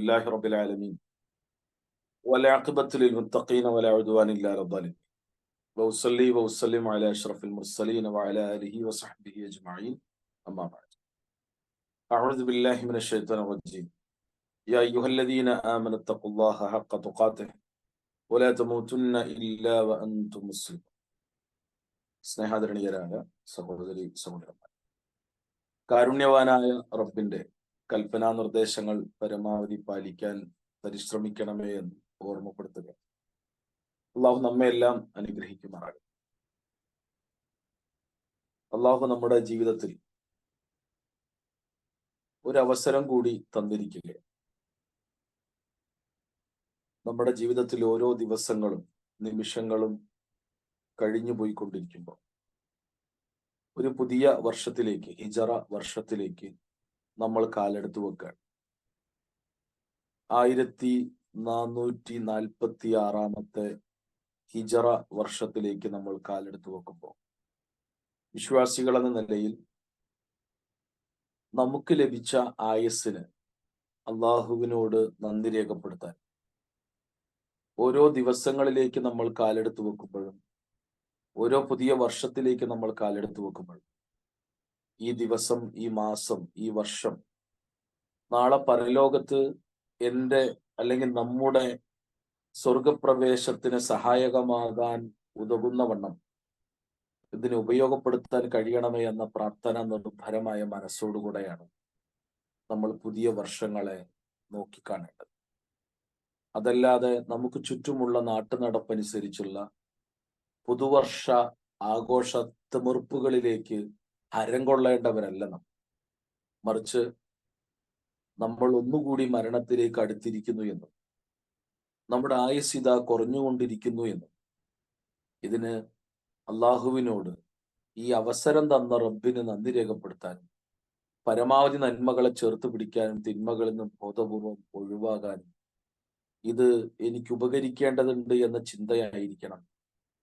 لله رب العالمين والعاقبة للمتقين ولا عدوان إلا على الظالمين وأصلي وأسلم على أشرف المرسلين وعلى آله وصحبه أجمعين أما بعد أعوذ بالله من الشيطان الرجيم يا أيها الذين آمنوا اتقوا الله حق تقاته ولا تموتن إلا وأنتم مسلمون സ്നേഹാദരണീയരായ സഹോദരി സഹോദരന്മാർ കാരുണ്യവാനായ റബ്ബിന്റെ കൽപ്പനാ നിർദ്ദേശങ്ങൾ പരമാവധി പാലിക്കാൻ പരിശ്രമിക്കണമേ എന്ന് ഓർമ്മപ്പെടുത്തുക. അള്ളാഹു നമ്മെ എല്ലാം അനുഗ്രഹിക്കുമാറാകും അള്ളാഹു നമ്മുടെ ജീവിതത്തിൽ ഒരു അവസരം കൂടി തന്നിരിക്കില്ലേ നമ്മുടെ ജീവിതത്തിൽ ഓരോ ദിവസങ്ങളും നിമിഷങ്ങളും കഴിഞ്ഞു പോയിക്കൊണ്ടിരിക്കുമ്പോൾ ഒരു പുതിയ വർഷത്തിലേക്ക് ഹിജറ വർഷത്തിലേക്ക് നമ്മൾ കാലെടുത്ത് വെക്കുകയാണ് ആയിരത്തി നാനൂറ്റി നാൽപ്പത്തി ആറാമത്തെ ഹിജറ വർഷത്തിലേക്ക് നമ്മൾ കാലെടുത്ത് വെക്കുമ്പോൾ വിശ്വാസികൾ എന്ന നിലയിൽ നമുക്ക് ലഭിച്ച ആയസ്സിന് അള്ളാഹുവിനോട് നന്ദി രേഖപ്പെടുത്താൻ ഓരോ ദിവസങ്ങളിലേക്ക് നമ്മൾ കാലെടുത്ത് വെക്കുമ്പോഴും ഓരോ പുതിയ വർഷത്തിലേക്ക് നമ്മൾ കാലെടുത്ത് വെക്കുമ്പോഴും ഈ ദിവസം ഈ മാസം ഈ വർഷം. നാളെ പരലോകത്ത് എന്റെ അല്ലെങ്കിൽ നമ്മുടെ സ്വർഗപ്രവേശത്തിന് സഹായകമാകാൻ ഉതകുന്ന വണ്ണം ഇതിനെ ഉപയോഗപ്പെടുത്താൻ കഴിയണമേ എന്ന പ്രാർത്ഥന നിർഭരമായ മനസ്സോടുകൂടെയാണ് നമ്മൾ പുതിയ വർഷങ്ങളെ നോക്കിക്കാണേണ്ടത്. അതല്ലാതെ നമുക്ക് ചുറ്റുമുള്ള നാട്ടുനടപ്പനുസരിച്ചുള്ള പുതുവർഷ ആഘോഷ തിമിർപ്പുകളിലേക്ക് ഹരം കൊള്ളേണ്ടവരല്ല നമ്മൾ മറിച്ച് നമ്മൾ ഒന്നുകൂടി മരണത്തിലേക്ക് അടുത്തിരിക്കുന്നു എന്നും നമ്മുടെ ആയസ്യത കുറഞ്ഞുകൊണ്ടിരിക്കുന്നു എന്നും ഇതിന് അള്ളാഹുവിനോട് ഈ അവസരം തന്ന റബ്ബിന് നന്ദി രേഖപ്പെടുത്താനും പരമാവധി നന്മകളെ ചേർത്ത് പിടിക്കാനും തിന്മകളിൽ നിന്നും ബോധപൂർവം ഒഴിവാകാനും ഇത് എനിക്ക് ഉപകരിക്കേണ്ടതുണ്ട് എന്ന ചിന്തയായിരിക്കണം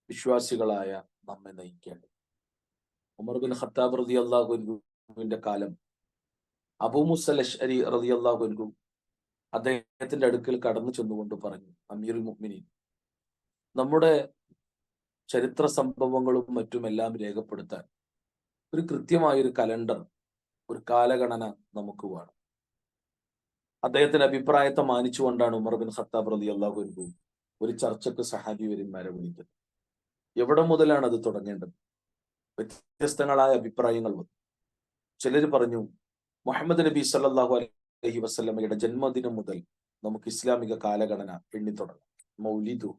വിശ്വാസികളായ നമ്മെ നയിക്കേണ്ടത്. ഉമർ ബിൻ ഖത്താബ് റതി അള്ളാഹുവിന്റെ കാലം. അബൂ മുസൽ അഷ്അരി റതി അള്ളാഹുൻകും അദ്ദേഹത്തിന്റെ അടുക്കൽ കടന്നു ചെന്നുകൊണ്ട് പറഞ്ഞു അമീർ മുഹ്മിനി നമ്മുടെ ചരിത്ര സംഭവങ്ങളും മറ്റുമെല്ലാം രേഖപ്പെടുത്താൻ ഒരു കൃത്യമായ ഒരു കലണ്ടർ ഒരു കാലഗണന നമുക്ക് വേണം. അദ്ദേഹത്തിന്റെ അഭിപ്രായത്തെ മാനിച്ചുകൊണ്ടാണ് ഉമർ ബിൻ ഖത്താബ് റതി അള്ളാഹുൻകും ഒരു ചർച്ചക്ക് സഹാബി വരിന്മാരെ വിളിക്കുന്നത് എവിടെ മുതലാണ് അത് തുടങ്ങേണ്ടത്? വ്യത്യസ്തങ്ങളായ അഭിപ്രായങ്ങൾ വന്നു. ചിലർ പറഞ്ഞു മുഹമ്മദ് നബി സല്ലാഹു അലഹി വസ്ലമയുടെ ജന്മദിനം മുതൽ നമുക്ക് ഇസ്ലാമിക കാലഘടന എണ്ണി തുടങ്ങാം. മൗലിദു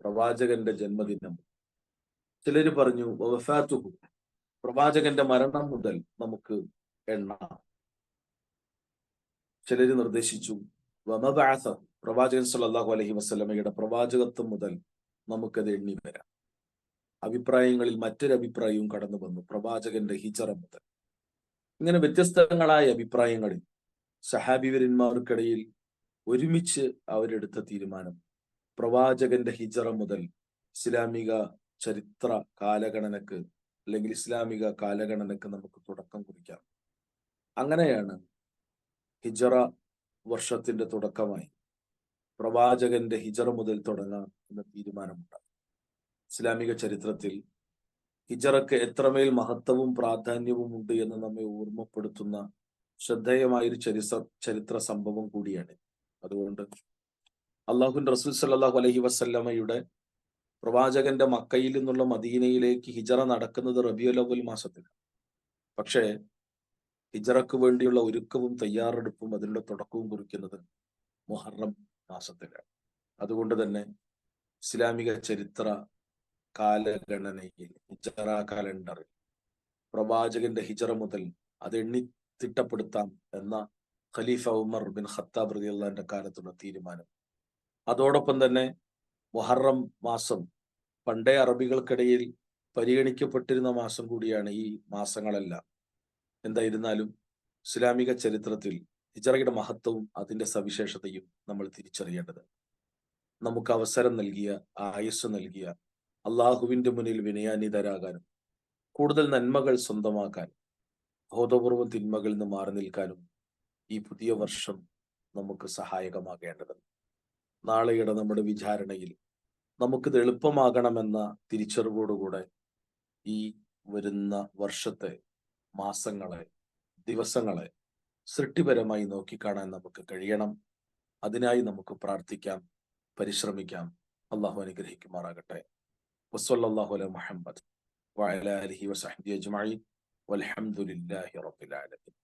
പ്രവാചകന്റെ ജന്മദിനം. ചിലർ പറഞ്ഞു വഫാത്തുഹു പ്രവാചകന്റെ മരണം മുതൽ നമുക്ക് എണ്ണാം. ചിലർ നിർദ്ദേശിച്ചു വമബാസ പ്രവാചകൻ സല്ലാഹു അലഹി വസ്ലമയുടെ പ്രവാചകത്വം മുതൽ നമുക്കത് എണ്ണി വരാം. അഭിപ്രായങ്ങളിൽ മറ്റൊരു അഭിപ്രായവും കടന്നു വന്നു. പ്രവാചകന്റെ ഹിജറ മുതൽ. ഇങ്ങനെ വ്യത്യസ്തങ്ങളായ അഭിപ്രായങ്ങളിൽ സഹാബിവരന്മാർക്കിടയിൽ ഒരുമിച്ച് അവരെടുത്ത തീരുമാനം. പ്രവാചകന്റെ ഹിജറ മുതൽ ഇസ്ലാമിക ചരിത്ര കാലഗണനക്ക് അല്ലെങ്കിൽ ഇസ്ലാമിക കാലഗണനക്ക് നമുക്ക് തുടക്കം കുറിക്കാം. അങ്ങനെയാണ് ഹിജറ വർഷത്തിന്റെ തുടക്കമായി പ്രവാചകന്റെ ഹിജറ മുതൽ തുടങ്ങാം എന്ന തീരുമാനമുണ്ടായി ഇസ്ലാമിക ചരിത്രത്തിൽ ഹിജറക്ക് എത്രമേൽ മഹത്വവും പ്രാധാന്യവും ഉണ്ട് എന്ന് നമ്മെ ഓർമ്മപ്പെടുത്തുന്ന ശ്രദ്ധേയമായൊരു ചരിത്ര ചരിത്ര സംഭവം കൂടിയാണ്. അതുകൊണ്ട് അള്ളാഹുൻ റസൂൽ സല്ലാഹു അലഹി വസല്ലമയുടെ പ്രവാചകന്റെ മക്കയിൽ നിന്നുള്ള മദീനയിലേക്ക് ഹിജറ നടക്കുന്നത് റബിയുലവൽ മാസത്തിലാണ്. പക്ഷേ ഹിജറക്ക് വേണ്ടിയുള്ള ഒരുക്കവും തയ്യാറെടുപ്പും അതിനുള്ള തുടക്കവും കുറിക്കുന്നത് മുഹറം മാസത്തിലാണ്. അതുകൊണ്ട് തന്നെ ഇസ്ലാമിക ചരിത്ര കാലഗണനയിൽ ഹിജറ കാലണ്ടറിൽ പ്രവാചകന്റെ ഹിജറ മുതൽ അത് എണ്ണി തിട്ടപ്പെടുത്താം എന്ന ഖലീഫ ഉമർ ബിൻ ഖത്താബ് റതി അള്ളാന്റെ കാലത്തുള്ള തീരുമാനം. അതോടൊപ്പം തന്നെ മുഹറം മാസം പണ്ടേ അറബികൾക്കിടയിൽ പരിഗണിക്കപ്പെട്ടിരുന്ന മാസം കൂടിയാണ് ഈ മാസങ്ങളെല്ലാം. എന്തായിരുന്നാലും ഇസ്ലാമിക ചരിത്രത്തിൽ ഹിജറയുടെ മഹത്വവും അതിന്റെ സവിശേഷതയും നമ്മൾ തിരിച്ചറിയേണ്ടത്. നമുക്ക് അവസരം നൽകിയ ആയുസ് നൽകിയ അള്ളാഹുവിന്റെ മുന്നിൽ വിനയാനിതരാകാനും കൂടുതൽ നന്മകൾ സ്വന്തമാക്കാൻ ബോധപൂർവം തിന്മകളിൽ നിന്ന് മാറി നിൽക്കാനും ഈ പുതിയ വർഷം നമുക്ക് സഹായകമാകേണ്ടതുണ്ട്. നാളെയുടെ നമ്മുടെ വിചാരണയിൽ നമുക്കിത് എളുപ്പമാകണമെന്ന തിരിച്ചറിവോടുകൂടെ ഈ വരുന്ന വർഷത്തെ മാസങ്ങളെ ദിവസങ്ങളെ സൃഷ്ടിപരമായി നോക്കിക്കാണാൻ നമുക്ക് കഴിയണം. അതിനായി നമുക്ക് പ്രാർത്ഥിക്കാം പരിശ്രമിക്കാം. അള്ളാഹു അനുഗ്രഹിക്കുമാറാകട്ടെ. വസ്വല്ലാഹു അല മുഹമ്മദ് വഅല അലിഹി വസഹബി അജ്മഈൻ വൽഹംദുലില്ലാഹി റബ്ബിൽ ആലമീൻ